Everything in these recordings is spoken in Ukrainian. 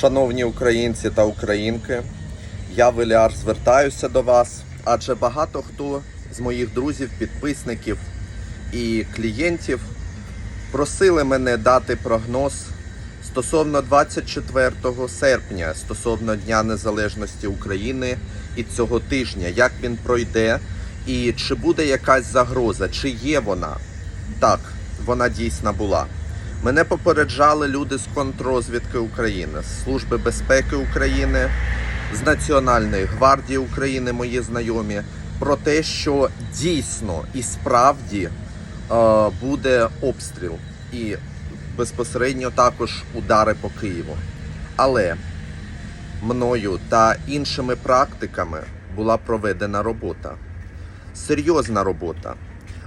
Шановні українці та українки, я Веліар звертаюся до вас, адже багато хто з моїх друзів, підписників і клієнтів просили мене дати прогноз стосовно 24 серпня, стосовно Дня Незалежності України і цього тижня, як він пройде, і чи буде якась загроза, чи є вона. Так, вона дійсно була. Мене попереджали люди з контррозвідки України, з Служби безпеки України, з Національної гвардії України, мої знайомі, про те, що дійсно і справді е, буде обстріл і безпосередньо також удари по Києву. Але мною та іншими практиками була проведена робота. Серйозна робота.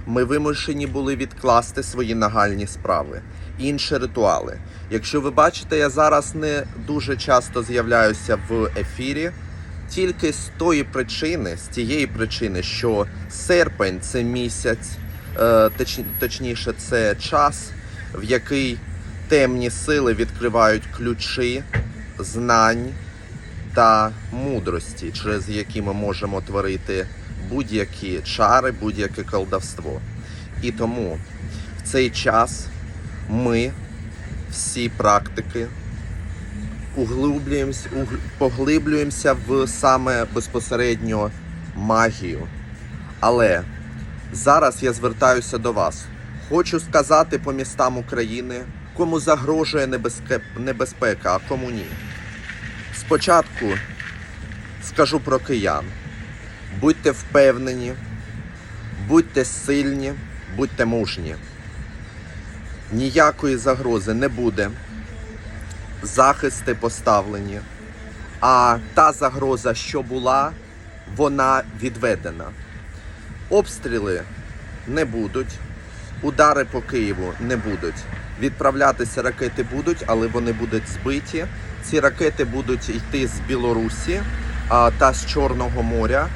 Ми вимушені були відкласти свої нагальні справи, інші ритуали. Якщо ви бачите, я зараз не дуже часто з'являюся в ефірі, тільки з тої причини, з тієї причини, що серпень це місяць, е, точ- точніше, це час, в який темні сили відкривають ключі знань та мудрості, через які ми можемо творити будь-які чари, будь-яке колдовство. І тому в цей час ми, всі практики, углублюємося, уг- поглиблюємося в саме безпосередньо магію. Але зараз я звертаюся до вас. Хочу сказати по містам України, кому загрожує небезпе- небезпека, а кому ні. Спочатку скажу про киян. Будьте впевнені, будьте сильні, будьте мужні. Ніякої загрози не буде. Захисти поставлені. А та загроза, що була, вона відведена. Обстріли не будуть, удари по Києву не будуть. Відправлятися ракети будуть, але вони будуть збиті. Ці ракети будуть йти з Білорусі та з Чорного моря.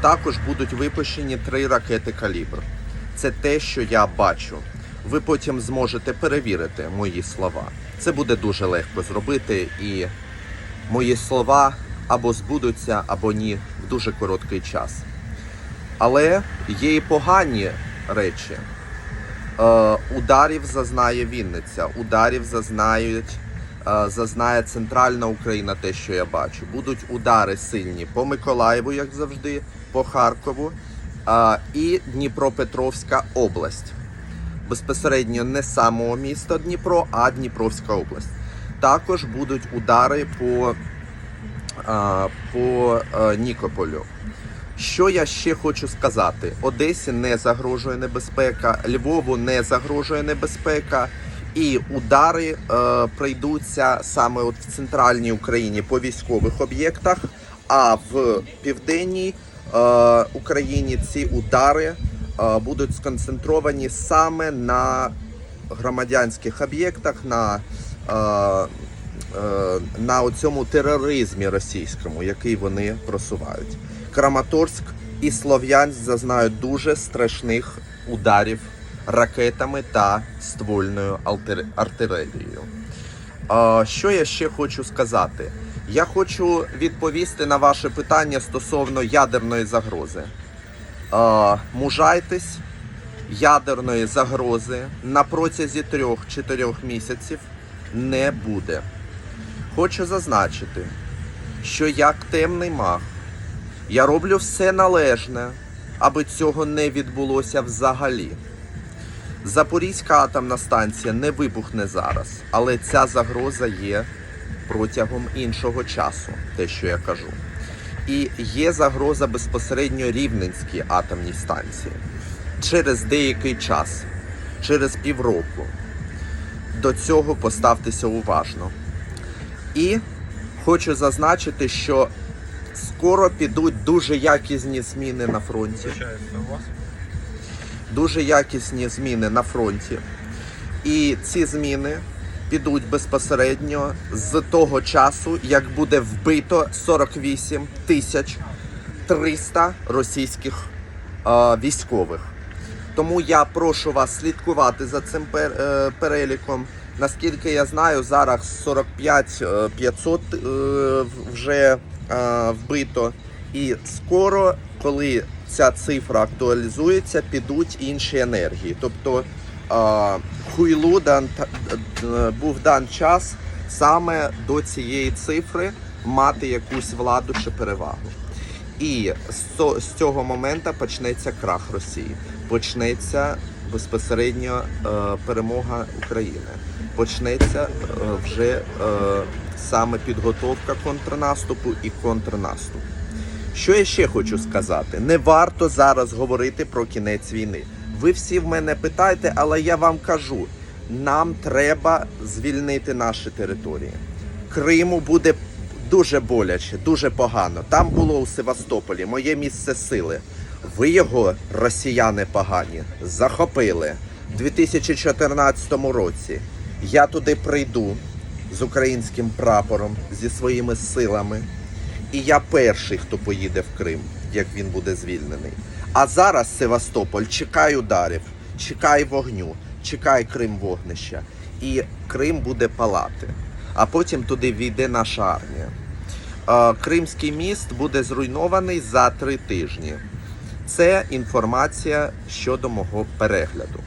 Також будуть випущені три ракети калібр. Це те, що я бачу. Ви потім зможете перевірити мої слова. Це буде дуже легко зробити, і мої слова або збудуться, або ні в дуже короткий час. Але є і погані речі. Е, ударів зазнає Вінниця, ударів зазнають, е, зазнає центральна Україна, те, що я бачу. Будуть удари сильні по Миколаєву, як завжди, по Харкову е, і Дніпропетровська область. Безпосередньо не самого міста Дніпро, а Дніпровська область. Також будуть удари по, по е, Нікополю. Що я ще хочу сказати? Одесі не загрожує небезпека, Львову не загрожує небезпека, і удари е, прийдуться саме от в центральній Україні по військових об'єктах, а в південній е, Україні ці удари будуть сконцентровані саме на громадянських об'єктах, на е, е, на цьому тероризмі російському, який вони просувають. Краматорськ і Слов'янськ зазнають дуже страшних ударів ракетами та ствольною артилерією. Що я ще хочу сказати? Я хочу відповісти на ваше питання стосовно ядерної загрози. А, Мужайтесь, ядерної загрози на протязі 3-4 місяців не буде. Хочу зазначити, що як темний маг я роблю все належне, аби цього не відбулося взагалі. Запорізька атомна станція не вибухне зараз, але ця загроза є протягом іншого часу, те, що я кажу. І є загроза безпосередньо Рівненській атомній станції через деякий час, через півроку. До цього поставтеся уважно. І хочу зазначити, що скоро підуть дуже якісні зміни на фронті. Дуже якісні зміни на фронті. І ці зміни підуть безпосередньо з того часу, як буде вбито 48 тисяч 300 російських е, військових. Тому я прошу вас слідкувати за цим пер- е, переліком Наскільки я знаю, зараз 45 е, 500 е, вже е, вбито. І скоро, коли ця цифра актуалізується, підуть інші енергії. Тобто е, хуйлу дан, е, був дан час саме до цієї цифри мати якусь владу чи перевагу. І з цього моменту почнеться крах Росії, почнеться безпосередньо е, перемога України, почнеться е, вже е, саме підготовка контрнаступу і контрнаступ. Що я ще хочу сказати? Не варто зараз говорити про кінець війни. Ви всі в мене питаєте, але я вам кажу: нам треба звільнити наші території. Криму буде дуже боляче, дуже погано. Там було у Севастополі моє місце сили. Ви його, росіяни погані, захопили в 2014 році. Я туди прийду з українським прапором, зі своїми силами. І я перший, хто поїде в Крим, як він буде звільнений. А зараз Севастополь чекай ударів, чекай вогню, чекай Крим вогнища. І Крим буде палати. А потім туди війде наша армія. Кримський міст буде зруйнований за три тижні. Це інформація щодо мого перегляду.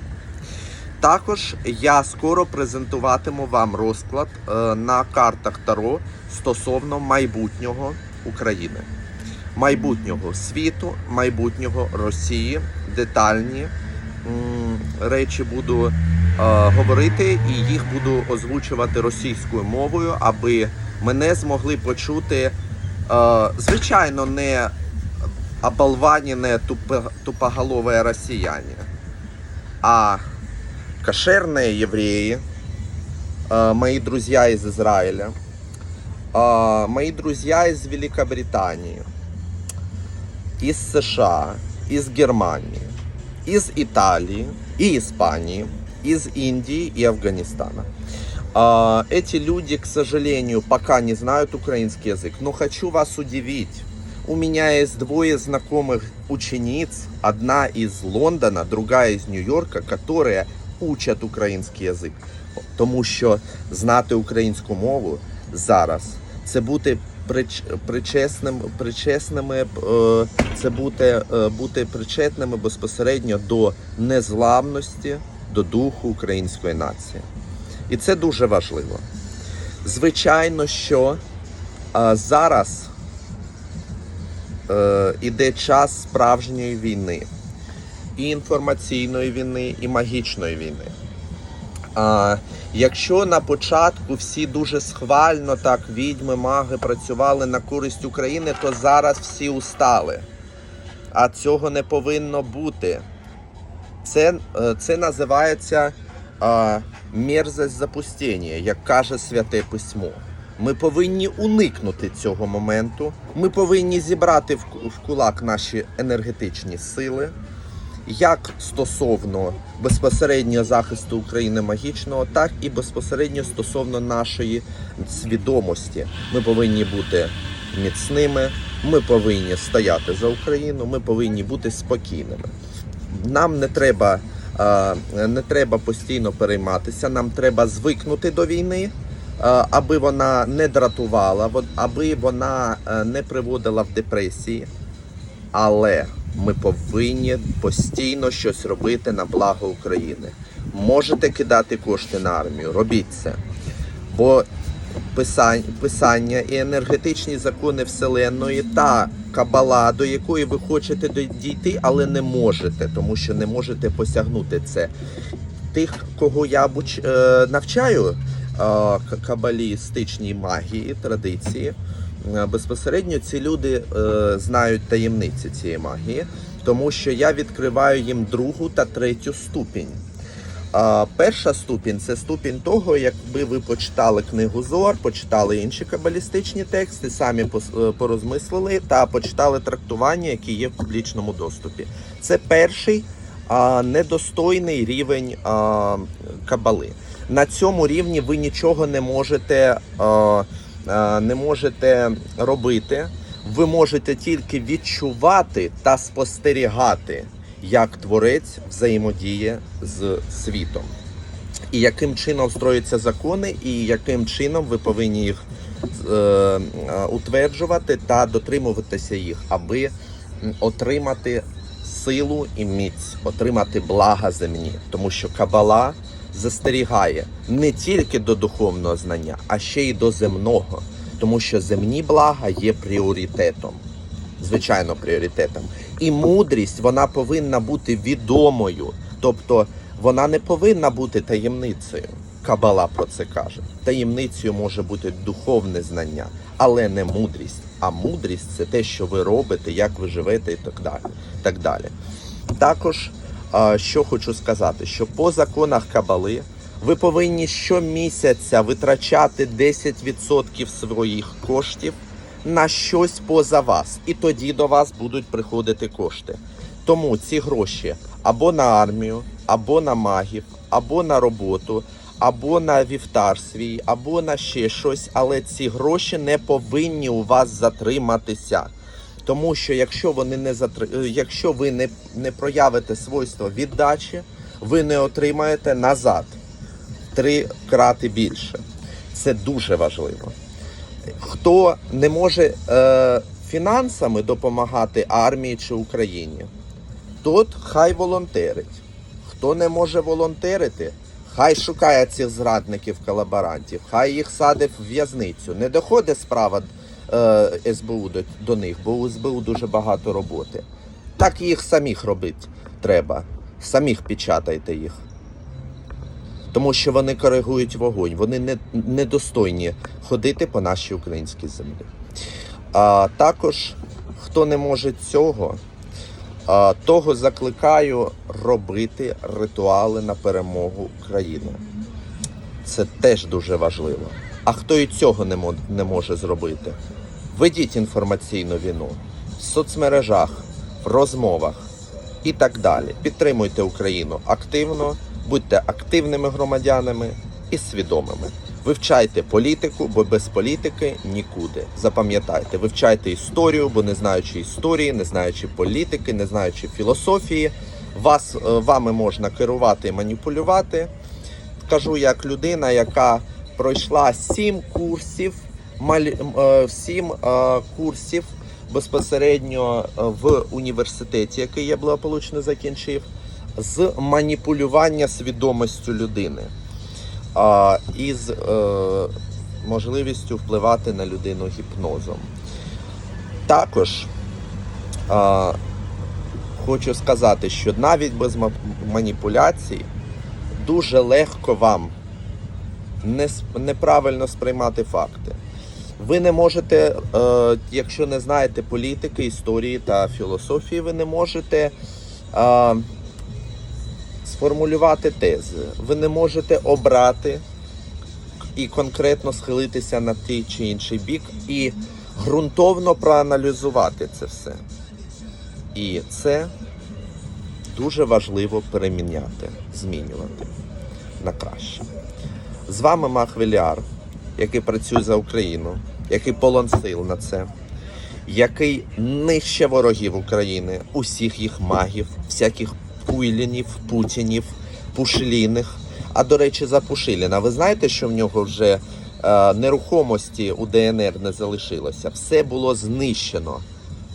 Також я скоро презентуватиму вам розклад е, на картах Таро стосовно майбутнього України, майбутнього світу, майбутнього Росії. Детальні м, речі буду е, говорити і їх буду озвучувати російською мовою, аби мене змогли почути, е, звичайно, не оболванене тупо- тупоголове росіяне, а кошерные евреи, э, мои друзья из Израиля, э, мои друзья из Великобритании, из США, из Германии, из Италии и Испании, из Индии и Афганистана. А, Эти люди, к сожалению, пока не знают украинский язык, но хочу вас удивить. У меня есть двое знакомых учениц, одна из Лондона, другая из Нью-Йорка, которые учать український язик. Тому що знати українську мову зараз це бути прич, причесним, причесними, е, це бути, е, бути причетними безпосередньо до незламності, до духу української нації. І це дуже важливо. Звичайно, що е, зараз іде час справжньої війни і інформаційної війни, і магічної війни. А, якщо на початку всі дуже схвально так відьми, маги працювали на користь України, то зараз всі устали. А цього не повинно бути. Це, е, це називається а, мерзость запустіння, як каже святе письмо. Ми повинні уникнути цього моменту. Ми повинні зібрати в, в кулак наші енергетичні сили як стосовно безпосередньо захисту України магічного, так і безпосередньо стосовно нашої свідомості. Ми повинні бути міцними, ми повинні стояти за Україну, ми повинні бути спокійними. Нам не треба, не треба постійно перейматися, нам треба звикнути до війни. Аби вона не дратувала, аби вона е, не приводила в депресії, але ми повинні постійно щось робити на благо України. Можете кидати кошти на армію, робіть це. Бо писання і енергетичні закони Вселенної та кабала, до якої ви хочете дійти, але не можете, тому що не можете посягнути це. Тих, кого я е, навчаю е, кабалістичній магії, традиції, безпосередньо ці люди е, знають таємниці цієї магії, тому що я відкриваю їм другу та третю ступінь. А, перша ступінь це ступінь того, якби ви почитали книгу Зор, почитали інші кабалістичні тексти, самі е, порозмислили та почитали трактування, які є в публічному доступі. Це перший а, недостойний рівень а, кабали. На цьому рівні ви нічого не можете, а, не можете робити. Ви можете тільки відчувати та спостерігати, як творець взаємодіє з світом. і яким чином строються закони, і яким чином ви повинні їх е, е, утверджувати та дотримуватися їх, аби отримати силу і міць, отримати блага земні, тому що кабала застерігає не тільки до духовного знання, а ще й до земного, тому що земні блага є пріоритетом. Звичайно, пріоритетом. І мудрість вона повинна бути відомою, тобто вона не повинна бути таємницею. Кабала про це каже. Таємницею може бути духовне знання, але не мудрість. А мудрість це те, що ви робите, як ви живете, і так далі. Так далі. Також, що хочу сказати, що по законах Кабали ви повинні щомісяця витрачати 10% своїх коштів на щось поза вас, і тоді до вас будуть приходити кошти. Тому ці гроші або на армію, або на магів, або на роботу, або на вівтар свій, або на ще щось, але ці гроші не повинні у вас затриматися. Тому що якщо вони не затр... е, якщо ви не, не проявите свойство віддачі, ви не отримаєте назад три крати більше. Це дуже важливо. Хто не може е, фінансами допомагати армії чи Україні, тот хай волонтерить. Хто не може волонтерити, хай шукає цих зрадників колаборантів, хай їх садить в в'язницю. Не доходить справа е, СБУ до, до них, бо у СБУ дуже багато роботи. Так їх самих робити треба. Самих печатайте їх. Тому що вони коригують вогонь, вони не, недостойні ходити по нашій українській землі. А також, хто не може цього, а, того закликаю робити ритуали на перемогу України. Це теж дуже важливо. А хто і цього не, мо- не може зробити? Ведіть інформаційну війну в соцмережах, в розмовах і так далі. Підтримуйте Україну активно, будьте активними громадянами і свідомими. Вивчайте політику, бо без політики нікуди. Запам'ятайте, вивчайте історію, бо не знаючи історії, не знаючи політики, не знаючи філософії, вас е, вами можна керувати і маніпулювати. Кажу як людина, яка пройшла сім курсів, малі- м, е, сім е, курсів безпосередньо е, в університеті, який я благополучно закінчив, з маніпулювання свідомістю людини а, із е, можливістю впливати на людину гіпнозом. Також хочу сказати, що навіть без маніпуляцій дуже легко вам не, неправильно сприймати факти. Ви не можете, е, якщо не знаєте політики, історії та філософії, ви не можете е, сформулювати тези. Ви не можете обрати і конкретно схилитися на той чи інший бік і ґрунтовно проаналізувати це все. І це дуже важливо переміняти, змінювати на краще. З вами Мах який працює за Україну, який полон сил на це, який нище ворогів України, усіх їх магів, всяких Пуйлінів, Путінів, Пушліних. А до речі, за Пушиліна, ви знаєте, що в нього вже е, нерухомості у ДНР не залишилося? Все було знищено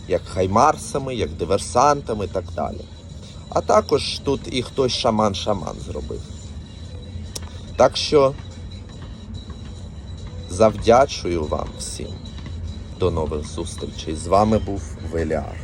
як хаймарсами, як диверсантами і так далі. А також тут і хтось шаман-шаман зробив. Так що завдячую вам всім. До нових зустрічей. З вами був Веліар.